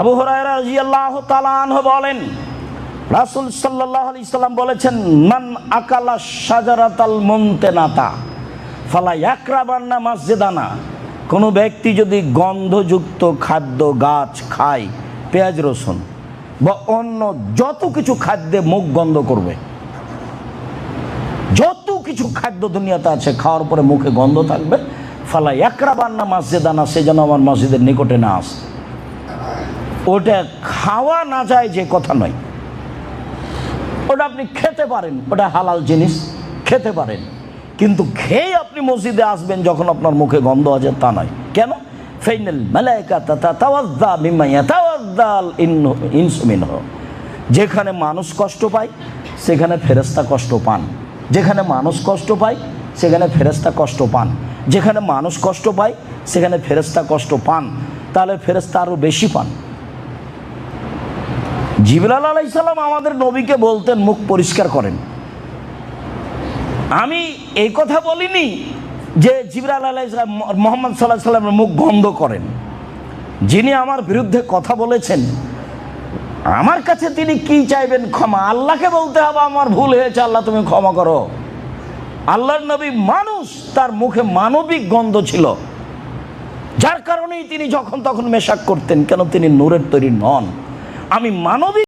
আবু আনহু বলেন, রাসূল সাল্লাল্লাহু আলাইহি সাল্লাম বলেছেন, মান আকালা শাজারাতাল মুমতানাতা, ফালা ইয়াকরাবান্না মসজিদানা। কোনো ব্যক্তি যদি গন্ধযুক্ত খাদ্য গাছ খায়, পেঁয়াজ, রসুন বা অন্য যত কিছু খাদ্যে মুখ গন্ধ করবে, যত কিছু খাদ্য দুনিয়াতে আছে, খাওয়ার পরে মুখে গন্ধ থাকবে, ফালা একরাবান্না মসজিদানা, সে যেন আমার মসজিদের নিকটে না আসে। ওটা খাওয়া না যায় যে কথা নয়। ওটা আপনি খেতে পারেন, ওটা হালাল জিনিস, খেতে পারেন। কিন্তু খেয়ে আপনি মসজিদে আসবেন যখন আপনার মুখে গন্ধ আছে তা নয়। কেন? ফেইনাল মিনহ। যেখানে মানুষ কষ্ট পায়, সেখানে ফেরেশতা কষ্ট পান। যেখানে মানুষ কষ্ট পায়, সেখানে ফেরেশতা কষ্ট পান। যেখানে মানুষ কষ্ট পায়, সেখানে ফেরেশতা কষ্ট পান। তাহলে ফেরেশতা আরও বেশি পান। জিবরাল আলাইসাল্লাম আমাদের নবীকে বলতেন, মুখ পরিষ্কার করেন। আমি এই কথা বলিনি যে জিবরাল আলাইসালাম মোহাম্মদ সাল্লাহ সাল্লামের মুখ বন্ধ করেন। যিনি আমার বিরুদ্ধে কথা বলেছেন, আমার কাছে তিনি কি চাইবেন ক্ষমা? আল্লাহকে বলতে হবে, আমার ভুল হয়েছে, আল্লাহ তুমি ক্ষমা করো। আল্লাহর নবী মানুষ, তার মুখে মানবিক গন্ধ ছিল। যার কারণেই তিনি যখন তখন মেশাক করতেন, কেন তিনি নূরের তৈরি নন? আমি মানবিক